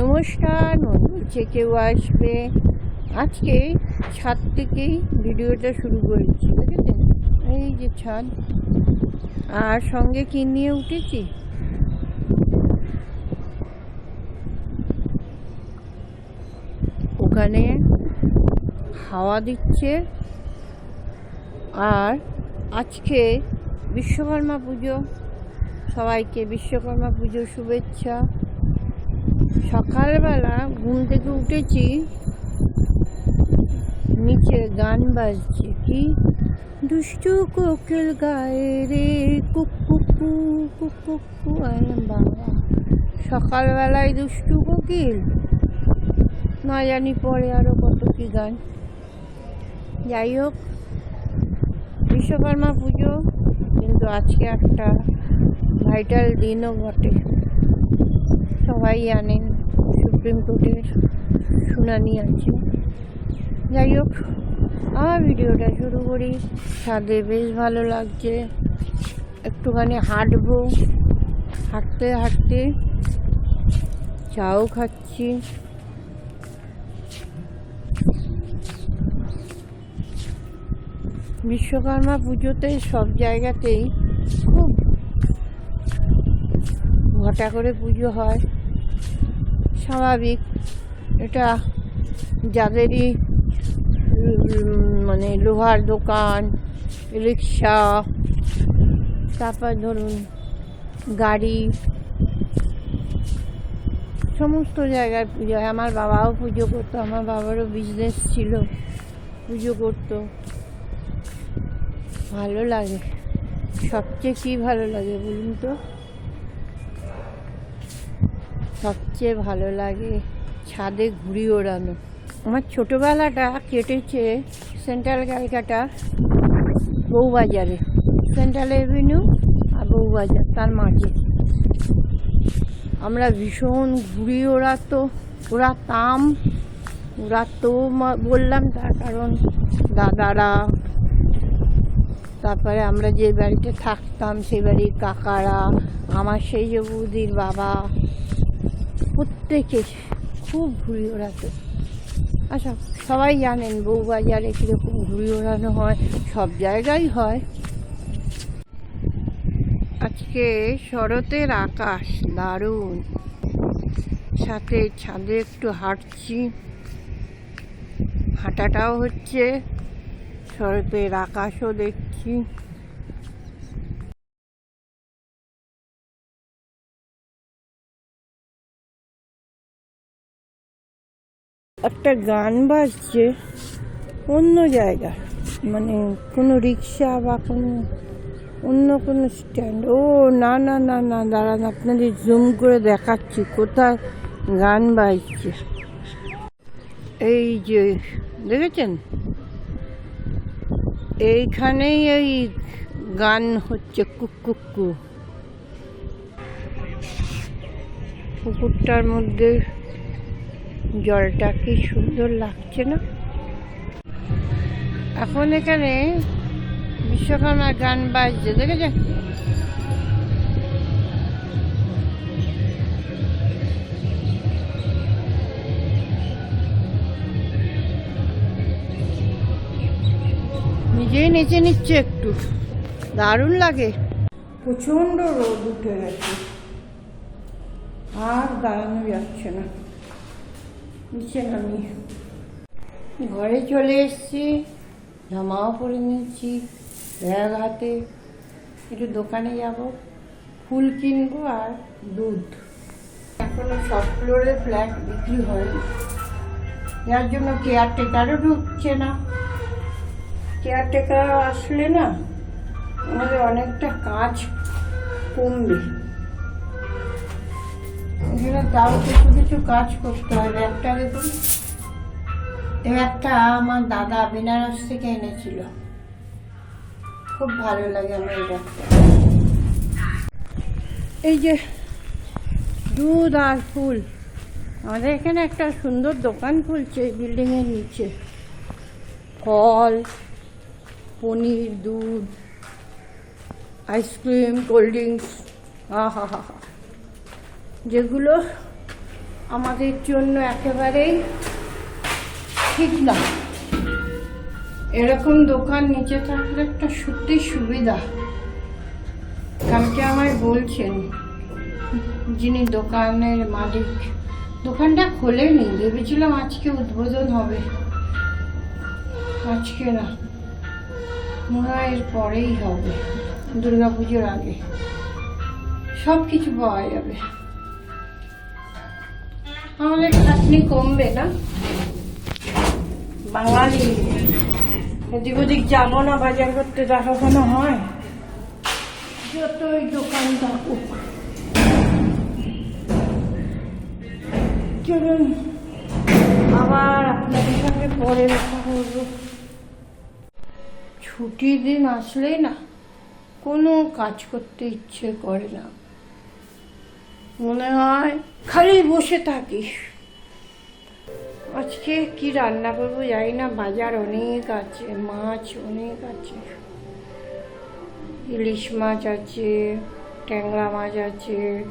নমস্কার মনে হচ্ছে কেউ আসবে। আজকে ছাদ থেকেই ভিডিওটা শুরু করেছি, বুঝেছেন? এই যে ছাদ। আর সঙ্গে কি নিয়ে উঠেছি? ওখানে হাওয়া দিচ্ছে। আর আজকে বিশ্বকর্মা পুজো। সবাইকে বিশ্বকর্মা পুজো শুভেচ্ছা। সকালবেলা ঘুম থেকে উঠেছি, নিচে গান বাজছে কি? দুষ্টু কোকিল গায়ে রে কুক কুকু কুক কুকু বাবা। সকালবেলায় দুষ্টু কোকিল? না জানি পরে আরও কত কি গান। যাই হোক, বিশ্বকর্মা পুজো, কিন্তু আজকে একটা ভাইটাল দিনও বটে। সবাই জানেন। সুপ্রিম কোর্টের শুনানি আছে। যাই হোক, আমার ভিডিওটা শুরু করি। ছাদে বেশ ভালো লাগছে। একটুখানি হাঁটবো। হাঁটতে হাঁটতে চাও খাচ্ছি। বিশ্বকর্মা পুজোতে সব জায়গাতেই খুব ঘটা করে পুজো হয়। স্বাভাবিক। এটা যাদেরই মানে লোহার দোকান, রিক্সা, তারপর ধরুন গাড়ি, সমস্ত জায়গায় পুজো হয়। আমার বাবাও পুজো করতো, আমার বাবারও বিজনেস ছিল, পুজো করতো। ভালো লাগে। সবচেয়ে কী ভালো লাগে বলুন তো? সবচেয়ে ভালো লাগে ছাদে ঘুড়ি ওড়ানো। আমার ছোটোবেলাটা কেটেছে সেন্ট্রাল ক্যালকাটা বউবাজারে। সেন্ট্রাল এভিনিউ আর বউবাজার, তার মাঝে আমরা ভীষণ ঘুড়ি ওড়াতো, ওড়াতাম, ওড়াতো বললাম তার কারণ দাদারা। তারপরে আমরা যে বাড়িতে থাকতাম সেই বাড়ির কাকারা, আমার সেই যে বৌদির বাবা। প্রত্যেকে খুব ঘুড়ি ওড়াতো। আচ্ছা সবাই জানেন বউবাজারে কীরকম ঘুড়ি ওড়ানো হয়, সব জায়গায় হয়। আজকে শরতের আকাশ দারুণ। সাথে ছাদে একটু হাঁটছি। হাঁটাটাও হচ্ছে। শরতের আকাশও দেখছি। একটা গান বাজছে অন্য জায়গা মানে কোনো রিক্সা বা কোনো অন্য কোনো স্ট্যান্ড ও, না না না না, দাঁড়ান, আপনাদের জুম করে দেখাচ্ছি কোথায় গান বাজছে। এই যে, দেখেছেন? এইখানেই এই গান হচ্ছে কুক, কুকু। পুকুরটার মধ্যে জলটা কি সুন্দর লাগছে না? এখন এখানে বিশ্বকর্মার গান বাজছে, দেখেছেন? নিজেই নেচে নিচ্ছে একটু। দারুণ লাগে। প্রচণ্ড রোদ উঠে গেছে। আর দাঁড়ানো যাচ্ছে না। নিচে নামি ঘরে চলে এসেছি জামাও পরে নিচ্ছি ব্যাগ হাতে, একটু দোকানে যাব, ফুল কিনবো আর দুধ। এখনও সব ফ্লোরে ফ্ল্যাট বিক্রি হয়নি। যার জন্য কেয়ারটেকারও ঢুকছে না। কেয়ারটেকার আসলে না, আমাদের অনেকটা কাজ কমবে। এখানে তাও কিছু কিছু কাজ করতে হবে একটা দেখুন একটা আমার দাদা বেনারস থেকে এনেছিল। খুব ভালো লাগে আমার ব্যাগটা এই যে দুধ আর ফুল। আমাদের এখানে একটা সুন্দর দোকান খুলছে এই বিল্ডিংয়ের নিচে। ফল, পনির, দুধ, আইসক্রিম, কোল্ড ড্রিঙ্কস, আহা, হা হা। যেগুলো আমাদের জন্য একেবারেই ঠিক না। এরকম দোকান নিচে থাকলে একটা সত্যি সুবিধা। কালকে আমায় বলছেন, যিনি দোকানের মালিক, দোকানটা খোলেনি, ভেবেছিলাম আজকে উদ্বোধন হবে। আজকে না, মনে হয় এর পরেই হবে দুর্গা পুজোর আগে। সব কিছু পাওয়া যাবে। আমাদের খাটনি কমবে না? বাঙালি এদিক ওদিক যাব না, বাজার করতে তা কখনো হয়? যতই দোকান থাকুক। চলুন, আবার আপনাদের সঙ্গে পরে দেখা করব। ছুটির দিন আসলেই না, কোনো কাজ করতে ইচ্ছে করে না। মনে হয় খালি বসে থাকি আজকে কি রান্না করব জানি না, বাজার অনেক আছে, মাছ অনেক আছে। ইলিশ মাছ আছে, ট্যাংরা মাছ আছে,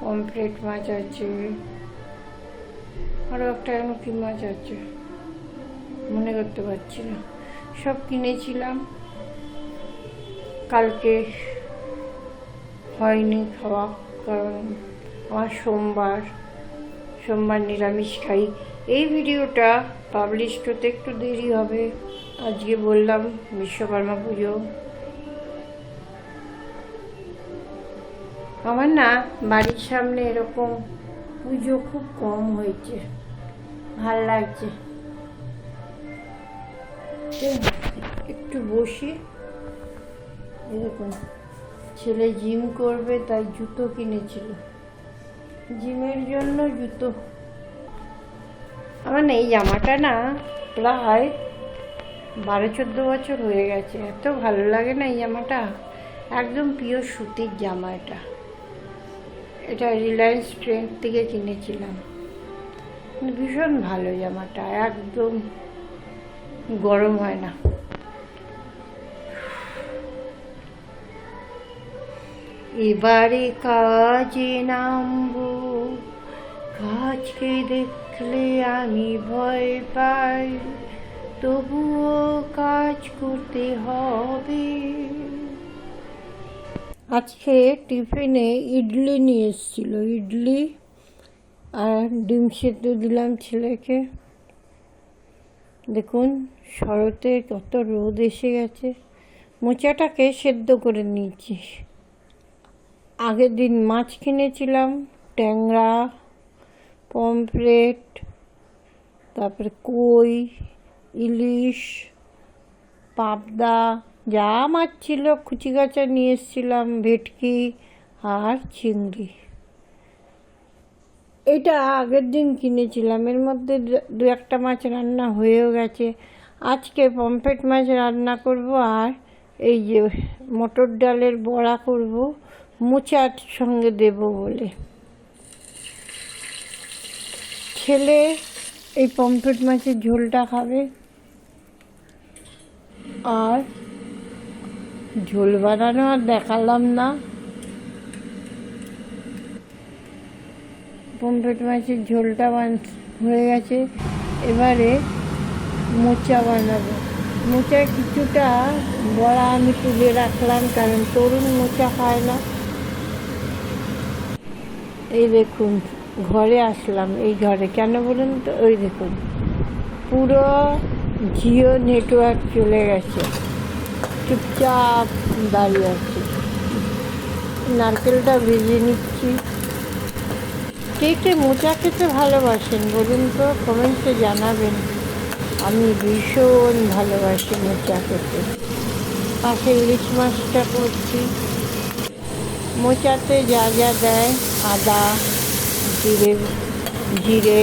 পমফ্রেট মাছ আছে আরও একটা যেন কি মাছ আছে, মনে করতে পারছি না। সব কিনেছিলাম। কালকে হয়নি খাওয়া। কারণ আমার সোমবার সোমবার নিরামিষ খাই। এই ভিডিওটা পাবলিশ করতে একটু দেরি হবে। আজকে বললাম বিশ্বকর্মা পুজো। আমার না বাড়ির সামনে এরকম পুজো খুব কম হয়েছে। ভালো লাগছে। একটু বসি। দেখুন ছেলে জিম করবে, তাই জুতো কিনেছিল। জিমের জন্য জুতো। আমার এই জামাটা না প্রায় বারো, চোদ্দ বছর হয়ে গেছে। এত ভালো লাগে না এই জামাটা। একদম পিওর সুতির জামা এটা। এটা রিলায়েন্স ট্রেন্ড থেকে কিনেছিলাম। ভীষণ ভালো জামাটা, একদম গরম হয় না। এবারে কাজে নামবো। কাজকে দেখলে আমি ভয় পাই, তবুও কাজ করতে হবে। আজকে টিফিনে ইডলি নিয়ে এসেছিল, ইডলি আর ডিম সেদ্ধ দিলাম ছেলেকে। দেখুন শরতে কত রোদ এসে গেছে। মোচাটাকে সেদ্ধ করে নিয়েছি। আগের দিন মাছ কিনেছিলাম, ট্যাংরা, পমফ্রেট, তারপরে কই, ইলিশ, পাবদা, যা মাছ ছিল কুচি গাছা নিয়ে এসেছিলাম, ভেটকি আর চিংড়ি। এটা আগের দিন কিনেছিলাম, এর মধ্যে দু একটা মাছ রান্না হয়েও গেছে। আজকে পমফ্রেট মাছ রান্না করব আর এই যে মটর ডালের বড়া করব। মোচার সঙ্গে দেব বলে। ছেলে এই পমফ্রেট মাছের ঝোলটা খাবে। আর ঝোল বানানো আর দেখালাম না। পমফ্রেট মাছের ঝোলটা বান হয়ে গেছে। এবারে মোচা বানাবো। মোচা কিছুটা বড়া আমি তুলে রাখলাম, কারণ তরুণ মোচা খায় না। এই দেখুন, ঘরে আসলাম, এই ঘরে। কেন বলুন তো? ওই দেখুন, পুরো জিও নেটওয়ার্ক চলে গেছে। চুপচাপ দাঁড়িয়ে আছে। নারকেলটা ভেজে নিচ্ছি। কে কে মোচা খেতে ভালোবাসেন বলুন তো? কমেন্টসে জানাবেন। আমি ভীষণ ভালোবাসি মোচা খেতে। পাশে ইলিশ মাছটা করছি। মোচাতে যা যা দেয়। আদা জিরে জিরে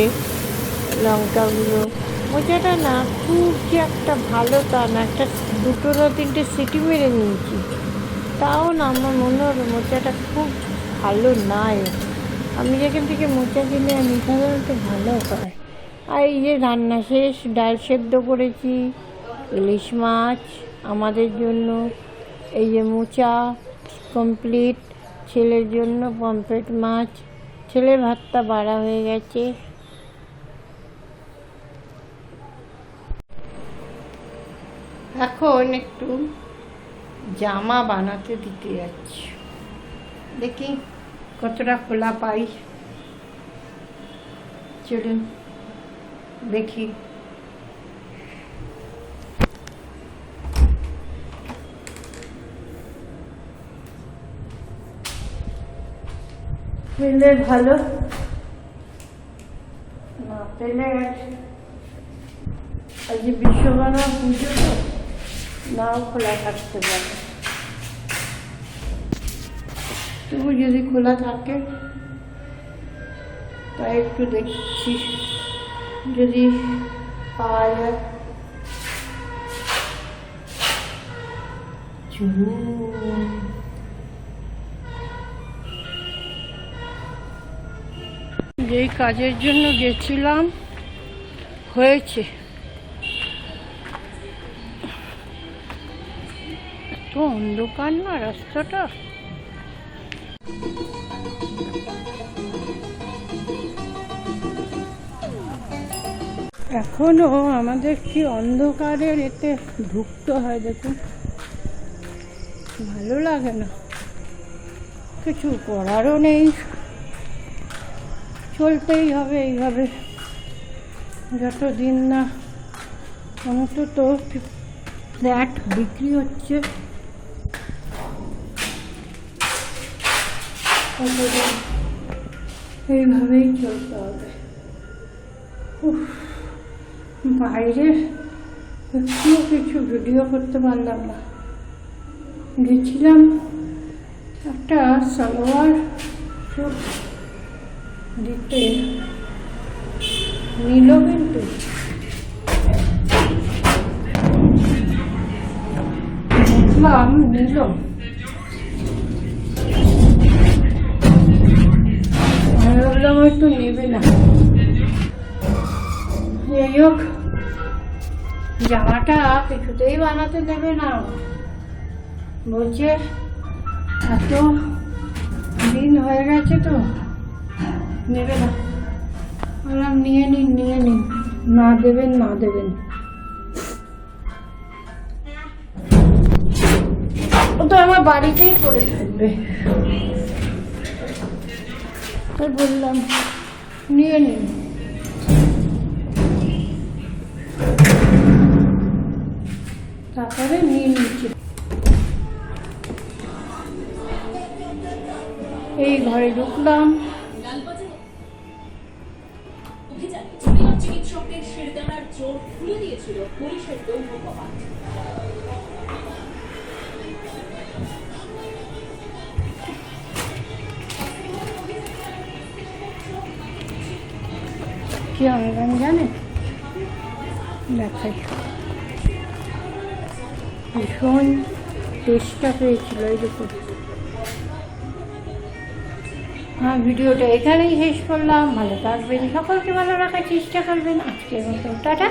লঙ্কা গুঁড়ো মোচাটা না, খুব যে একটা ভালো তা না, একটা দুটো না তিনটে সিটি মেরে নিয়েছি। তাও না, আমার মনে হলো মোচাটা খুব ভালো নাই। আমি যেখান থেকে মোচা কিনে আনি সাধারণত ভালো হয়। আর এই যে রান্না শেষ, ডাল সেদ্ধ করেছি, ইলিশ মাছ আমাদের জন্য, এই যে মোচা কমপ্লিট ছেলের জন্য পমফ্রেট মাছ। ছেলে ভাতটা বাড়া হয়ে গেছে। এখন একটু জামা বানাতে দিতে যাচ্ছি। দেখি কতটা খোলা পাই। চলুন দেখি। পেলে ভালো না পেলে আজ বিশ্বকর্মা পুজো তো নাও খোলা থাকতে পারে তবু যদি খোলা থাকে তাই একটু দেখছি যদি পাওয়া যায় চলুন যেই কাজের জন্য গেছিলাম, হয়েছে। এত অন্ধকার না রাস্তাটা? এখনও আমাদের কি অন্ধকারের এতে ঢুকতে হয় দেখুন। ভালো লাগে না। কিছু করারও নেই। চলতেই হবে এইভাবে। যতদিন না অন্তত ফ্ল্যাট বিক্রি হচ্ছে এইভাবেই চলতে হবে। বাইরে একটুও কিছু ভিডিও করতে পারলাম না। গেছিলাম একটা সালোয়ার দিতে নিল কিন্তু দেখলাম নিল আমি ভাবলাম হয়তো নেবে না। যাই হোক, জামাটা কিছুতেই বানাতে দেবে না। বলছে, এত দিন হয়ে গেছে তো। নেবে না। বললাম, নিয়ে নিন নিয়ে নিন। না দেবেন না দেবেন। ও তো আমার বাড়িতেই পড়ে থাকবে। তো বললাম, নিয়ে নিন। তারপরে নিয়ে নিচ্ছি এই ঘরে ঢুকলাম। কি আনলাম জানেন দেখাই। ভীষণ টেস্টটা পেয়েছিল এই দেখুন হ্যাঁ ভিডিওটা এখানেই শেষ করলাম। ভালো থাকবেন। সকলকে ভালো রাখার চেষ্টা করবেন। আজকের মতো টাটা।